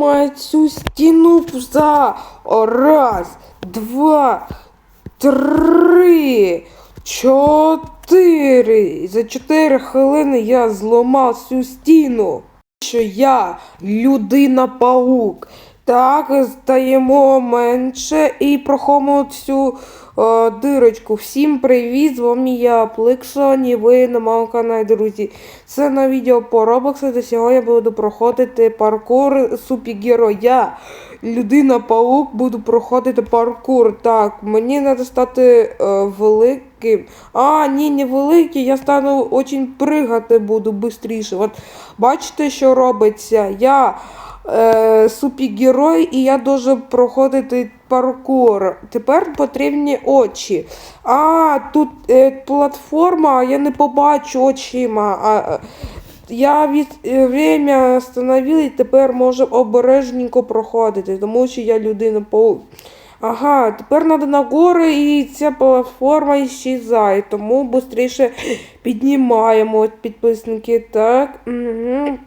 Мать цю стіну за раз, два, три, чотири. За чотири хвилини я зламав всю стіну. Що я людина-паук. Так, стаємо менше і проходимо цю е, дирочку. Всім привіт! З вами я, Пликсон, і ви на моєму каналі, друзі. Це на відео по Roblox, де сьогодні буду проходити паркур супергерой. Я, людина-паук, буду проходити паркур. Так, мені треба стати е, великим. А, ні, не великий, я стану очень пригати буду швидше. От бачите, що робиться? Я е, супергерой, і я дуже проходити паркур. Тепер потрібні очі. А, тут е, платформа, я не побачу очима. А, е, я від е, время встановив і тепер можу обережненько проходити, тому що я людина паук. Ага, тепер треба на гори і ця платформа іщезає, тому швидше піднімаємо підписники. Так. Угу.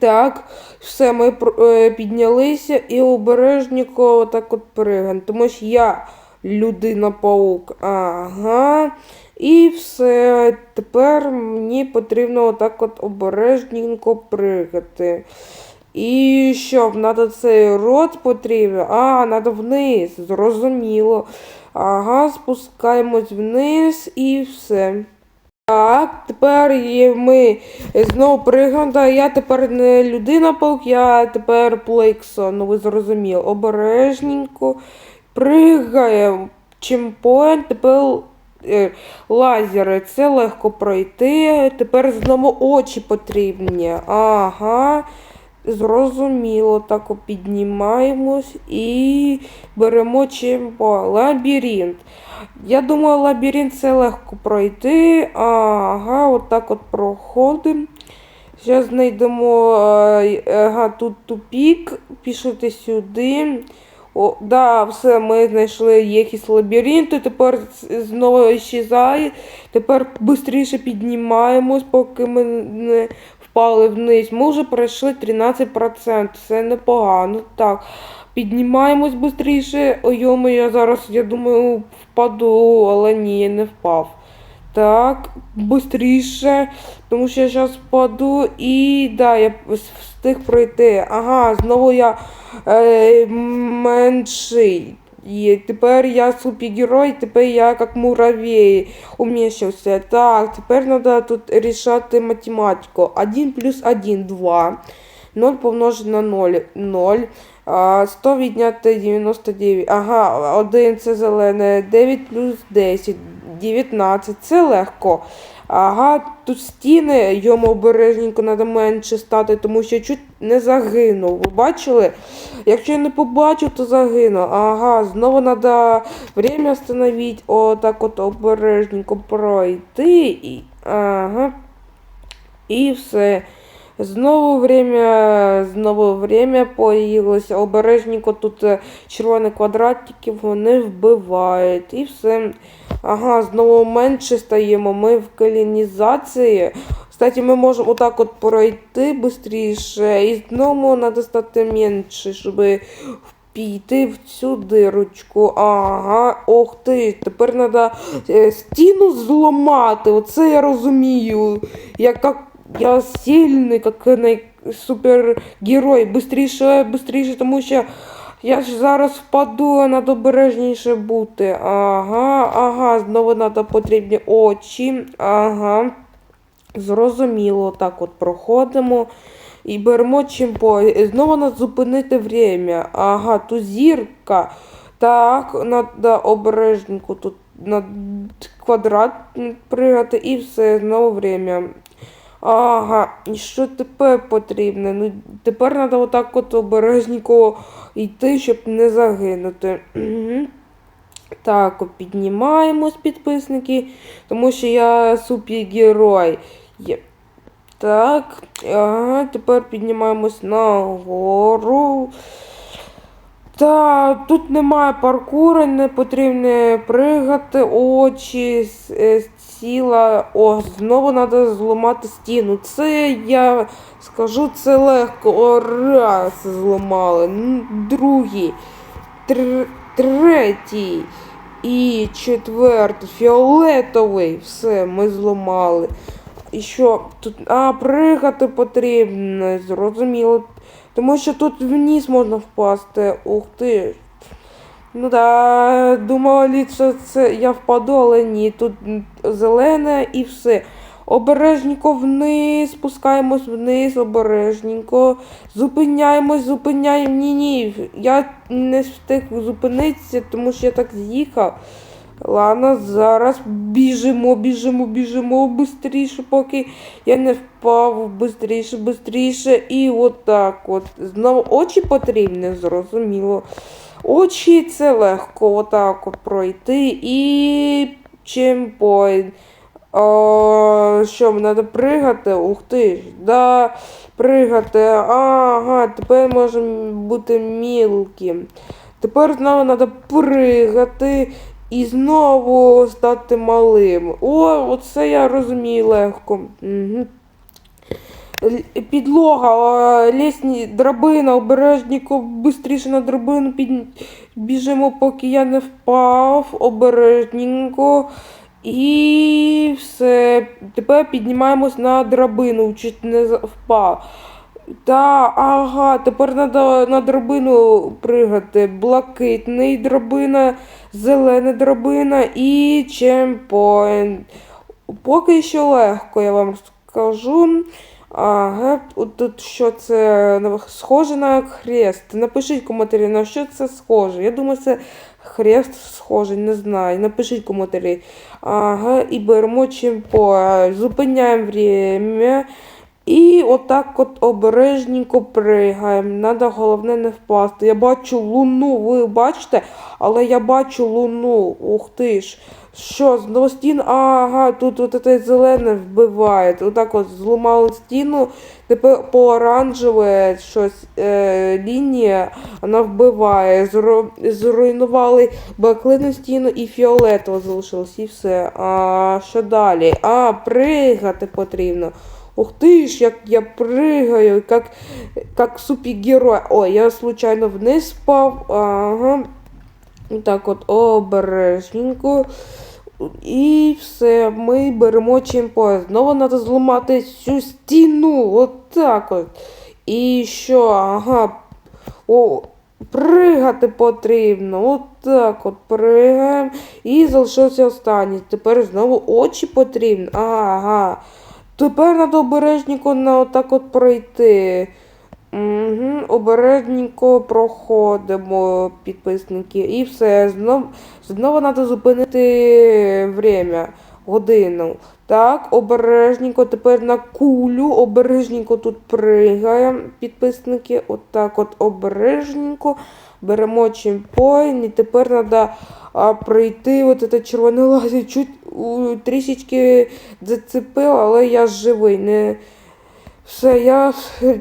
Так, все, ми е, піднялися і обережніко так от пригаємо, тому що я людина-паук. Ага. І все. Тепер мені потрібно отак от обережненько пригати. І що, треба цей рот потрібен? А, треба вниз, зрозуміло. Ага, спускаємось вниз і все. Так, тепер ми знову пригадаємо. Я тепер не людина паук, я тепер Плейксон. Ну ви зрозуміли. Обережненько пригаємо. Чемпоінт, тепер е, лазери. Це легко пройти. Тепер знову очі потрібні. Ага. Зрозуміло, так піднімаємось і беремо чимпо. Лабіринт. Я думаю, лабіринт це легко пройти. Ага, отак от проходимо. Зараз знайдемо е, ага, тут тупік, пішли сюди. О, да, все, ми знайшли якийсь лабіринт, тепер знову іщезає. Тепер швидше піднімаємось, поки ми не впали вниз. Ми вже пройшли 13%, це непогано. Так, піднімаємось швидше. Ой, я зараз, я думаю, впаду, але ні, я не впав. Так, швидше, тому що я зараз впаду і да, я встиг пройти. Ага, знову я е, менший. І тепер я супергерой, тепер я як муравей уміщався. Так, тепер треба тут рішати математику. 1 плюс 1 – 2. 0 помножити на 0 – 0. А, 100 відняти 99. Ага, 1 це зелене. 9 плюс 10 – 19. Це легко. Ага, тут стіни, йому обережненько треба менше стати, тому що чуть не загинув. Ви бачили? Якщо я не побачу, то загину. Ага, знову треба время встановити, отак от обережненько пройти. І, ага. І все. Знову время, знову время появилося. Обережненько тут е, червоні квадратики вони вбивають. І все. Ага, знову менше стаємо. Ми в колонізації. Кстати, ми можемо отак от пройти швидше. І знову треба стати менше, щоб піти в цю дирочку. Ага, ох ти. Тепер треба стіну зламати. Оце я розумію. Я як я сильний, як супергерой. Бистріше, бистріше, тому що я ж зараз впаду, а обережніше бути. Ага, ага, знову треба потрібні очі. Ага. Зрозуміло, так от проходимо. І беремо чимпо. Знову треба зупинити время. Ага, тут зірка. Так, треба обережненько тут на квадрат пригати і все, знову время. Ага, і що тепер потрібно? Ну, тепер треба отак от обережненько йти, щоб не загинути. Так, піднімаємось, підписники, тому що я супергерой. Є. Так, ага, тепер піднімаємось нагору. Та тут немає паркуру, не потрібно пригати очі, сіла. О, знову треба зламати стіну. Це я скажу, це легко. О, раз зламали. Другий. Тр... Третій. І четвертий. Фіолетовий. Все, ми зламали. І що тут. А, пригати потрібно, зрозуміло. Тому що тут вниз можна впасти. Ух ти. Ну да, думали, що це я впаду, але ні. Тут зелене і все. Обережненько вниз, спускаємось вниз, обережненько. Зупиняємось, зупиняємо. Ні, ні. Я не встиг зупинитися, тому що я так з'їхав. Ладно, зараз біжимо, біжимо, біжимо бистріше, поки я не впав. Бистріше, бистріше. І отак от. Знову очі потрібні, зрозуміло. Очі це легко отак от пройти і чемпоінт. А, що, треба пригати? Ух ти ж, да, пригати. Ага, тепер можемо бути мілким. Тепер знову треба пригати і знову стати малим. О, оце я розумію легко. Угу. Підлога, лісні, драбина, обережніко, бистріше на драбину під... біжимо, поки я не впав, обережненько. І все. Тепер піднімаємось на драбину, чуть не впав. Та, ага, тепер треба на драбину пригати. Блакитний драбина, зелена драбина і чемпоінт. Поки що легко, я вам скажу. Ага, тут що це схоже на хрест. Напишіть коментарі, на що це схоже. Я думаю, це хрест схожий, не знаю. Напишіть коментарі. Ага, і беремо чемпо. Зупиняємо время. І отак от обережненько пригаємо. Надо головне не впасти. Я бачу луну, ви бачите? Але я бачу луну. Ух ти ж. Що, знову стін? Ага, тут от це зелене вбиває. Отак от зламали стіну, тепер по оранжеве щось е, лінія, вона вбиває. Зру, зруйнували баклину стіну і фіолетово залишилось, і все. А що далі? А, пригати потрібно. Ух ти ж, як я пригаю, як, як супергерой. Ой, я случайно вниз впав. Ага. Так от обережненько. І все, ми беремо чемпо. Знову треба зламати цю стіну. От от. І що? Ага. О, пригати потрібно. От от пригаємо. І залишився останній. Тепер знову очі потрібні. Ага. Тепер треба обережненько на отак от пройти. Угу, обережненько проходимо підписники. І все. Знов, знову треба зупинити время, годину. Так, обережненько, тепер на кулю, обережненько тут пригаємо підписники. Отак от обережненько. Беремо чемпоін і тепер треба пройти от це червоне лазі. Чуть трішечки зацепив, але я живий. Не... Все, я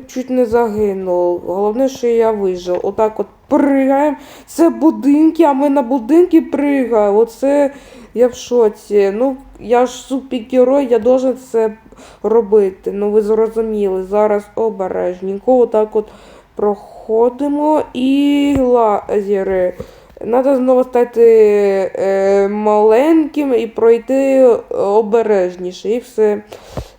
чуть не загинув. Головне, що я вижив. Отак от пригаємо. Це будинки, а ми на будинки пригаємо. Оце я в шоці. Ну, я ж супергерой, я должен це робити. Ну, ви зрозуміли. Зараз обережненько. Отак от проходимо і лазери. Надо знову стати е, маленьким і пройти обережніше. І все.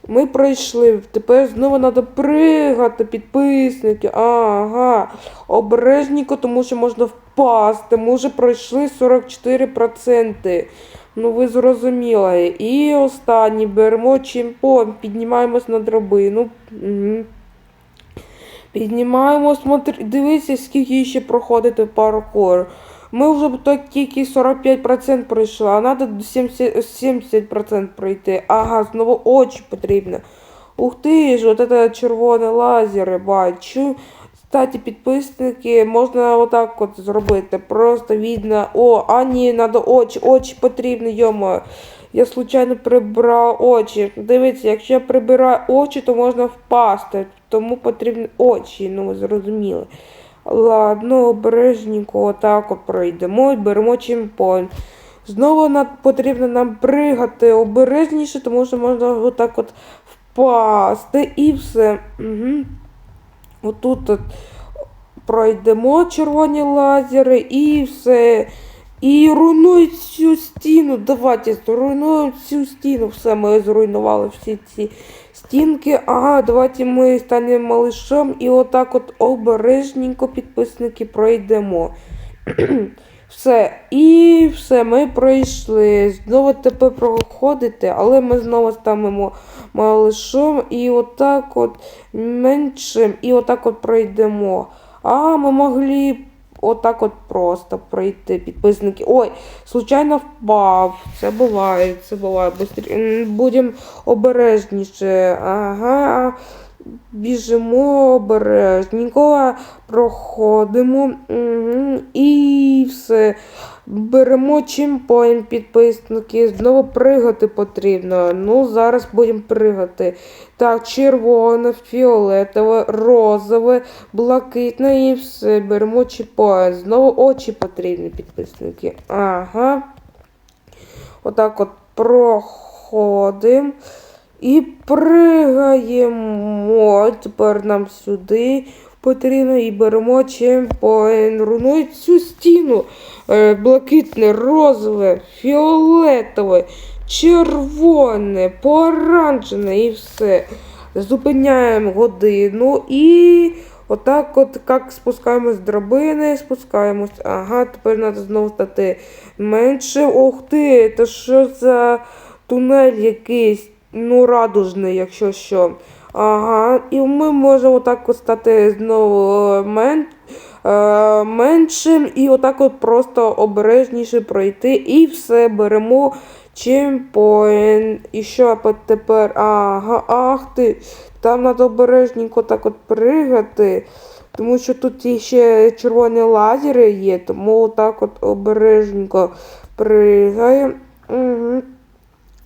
Ми пройшли. Тепер знову треба пригати, підписники. Ага. Обережненько, тому що можна впасти. Ми вже пройшли 44%. Ну, ви зрозуміли. І останній беремо чемпон, піднімаємось на драбину. Угу. Піднімаємо, смотри, дивіться, скільки ще проходити паркур. Ми вже так тільки 45% пройшли, а треба 70%, 70% пройти. Ага, знову очі потрібно. Ух ти ж, от це червоне лазери бачу. Кстати, підписники, можна отак от зробити. Просто видно. О, а ні, треба очі, очі потрібні, йомо. Я случайно прибрав очі. Дивіться, якщо я прибираю очі, то можна впасти. Тому потрібні очі, ну зрозуміли. Ладно, обережненько отак от пройдемо і беремо чемпон. Знову потрібно нам пригати обережніше, тому що можна отак от впасти і все. Угу. Отут от пройдемо червоні лазери і все. І руйнують цю стіну. Давайте зруйнуємо цю стіну. Все, ми зруйнували всі ці стінки. Ага, давайте ми станемо малышом і отак от обережненько підписники пройдемо. Все, і все, ми пройшли. Знову тепер проходите, але ми знову ставимо малышом і отак от меншим, і отак от пройдемо. А, ми могли отак от просто пройти підписники. Ой, случайно впав. Це буває, це буває. Будемо обережніше. Ага. Біжимо обережненько, проходимо угу, і все. Беремо чимпоін підписники. Знову пригати потрібно. Ну, зараз будемо пригати. Так, червоне, фіолетове, розове, блакитне і все. Беремо чіпоін. Знову очі потрібні підписники. Ага. Отак от проходимо. І пригаємо. Тепер нам сюди потрібно і беремо чемпоін. Руйнують цю стіну. Е, Блакитне, розове, фіолетове, червоне, поранжене і все. Зупиняємо годину і отак от як спускаємось з драбини, спускаємось. Ага, тепер треба знову стати менше. Ох ти, це що за тунель якийсь? ну, радужний, якщо що. Ага, і ми можемо отак от стати знову е, мен, е, меншим і отак от просто обережніше пройти. І все беремо чемпоін. І що тепер? Ага, ах ти. Там треба обережненько так от пригати. Тому що тут ще червоні лазери є, тому отак от обережненько пригаємо. Угу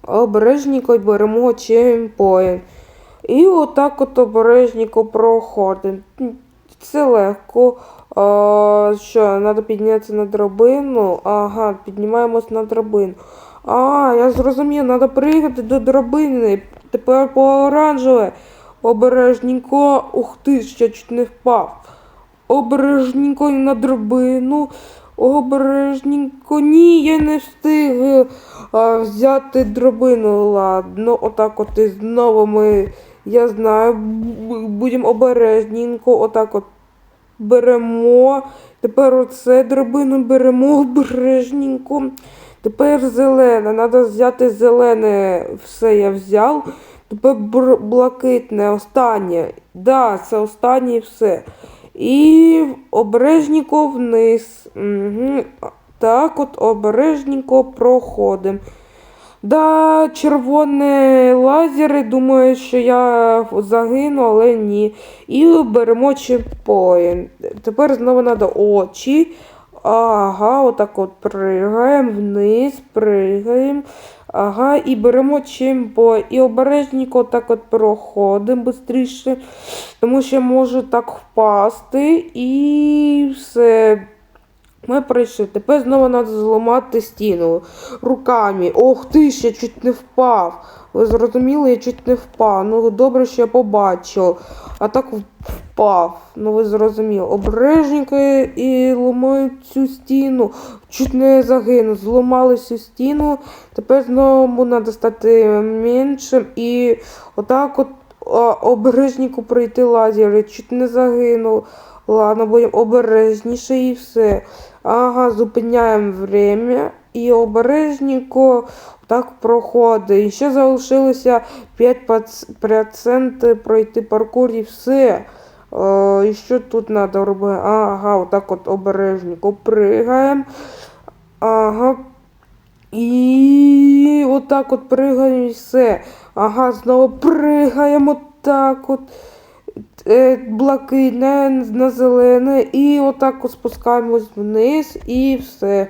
обережненько беремо чемпоін. І отак от обережненько проходимо. Це легко. А, Що, треба піднятися на драбину. Ага, піднімаємось на драбину. А, я зрозумів, треба приїхати до драбини. Тепер по оранжеве. Обережненько. Ух ти, ще чуть не впав. Обережненько на драбину. Обережненько. Ні, я не встиг а, взяти дробину. Ладно, отак от і знову ми, я знаю, будемо обережненько, отак от беремо. Тепер оце дробину беремо обережненько. Тепер зелене. Треба взяти зелене. Все я взяв. Тепер блакитне, останнє. Да, це останнє і все. І обережненько вниз. Угу. Так от обережненько проходимо. Да, червоні лазери, думаю, що я загину, але ні. І беремо чемпоін. Тепер знову треба очі. Ага, отак от пригаємо вниз, пригаємо. Ага, і беремо чимпо. І обережненько так от проходимо швидше, тому що може так впасти і все. Ми прийшли. Тепер знову треба зламати стіну руками. Ох ти ще чуть не впав. Ви зрозуміли, я чуть не впав. Ну добре, що я побачив. А так впав. Ну ви зрозуміли. Обережненько і ламаю цю стіну. Чуть не загинув. Зламали цю стіну. Тепер знову треба стати меншим і отак от обережненько пройти лазери. Чуть не загинув. Ладно, будемо обережніше і все. Ага, зупиняємо время і обережненько так проходить. І ще залишилося 5% пройти паркур і все. І що тут треба робити? Ага, отак от обережненько пригаємо. Ага. І отак от пригаємо і все. Ага, знову пригаємо отак от. Е, блакитне на зелене, і отак спускаємось вниз і все.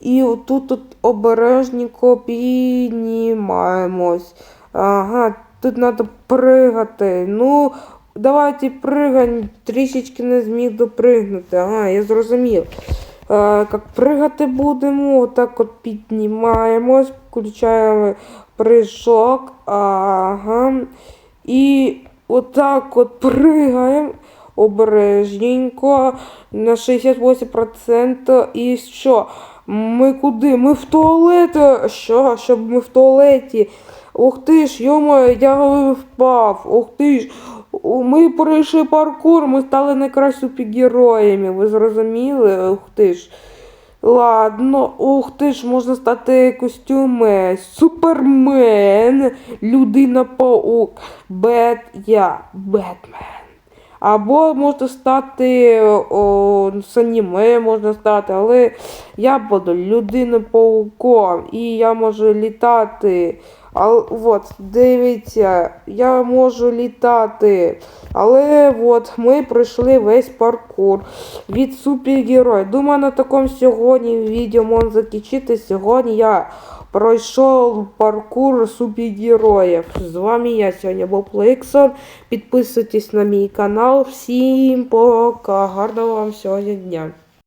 І отут тут обережненько піднімаємось. Ага, тут треба пригати. Ну, давайте пригаємо, трішечки не зміг допригнути. Ага, я зрозумів. як пригати будемо, отак от піднімаємось, включаємо прыжок, ага. І отак от пригаємо обережненько на 68%. І що? Ми куди? Ми в туалет. Що? Щоб ми в туалеті. Ух ти ж, йомо, я впав. Ух ти ж. Ми пройшли паркур, ми стали найкращими супергероями. Ви зрозуміли? Ух ти ж. Ладно, ух ти ж, можна стати костюми. Супермен, людина паук, Бет, я, Бетмен. Або можна стати о, з аніме можна стати, але я буду людина пауком і я можу літати. А, от, дивіться, я можу літати. Але от ми пройшли весь паркур від супергероя. Думаю, на такому сьогодні відео можна закінчити. Сьогодні я пройшов паркур супергероїв. З вами я сьогодні був Плексон. Підписуйтесь на мій канал. Всім пока. Гарного вам сьогодні дня.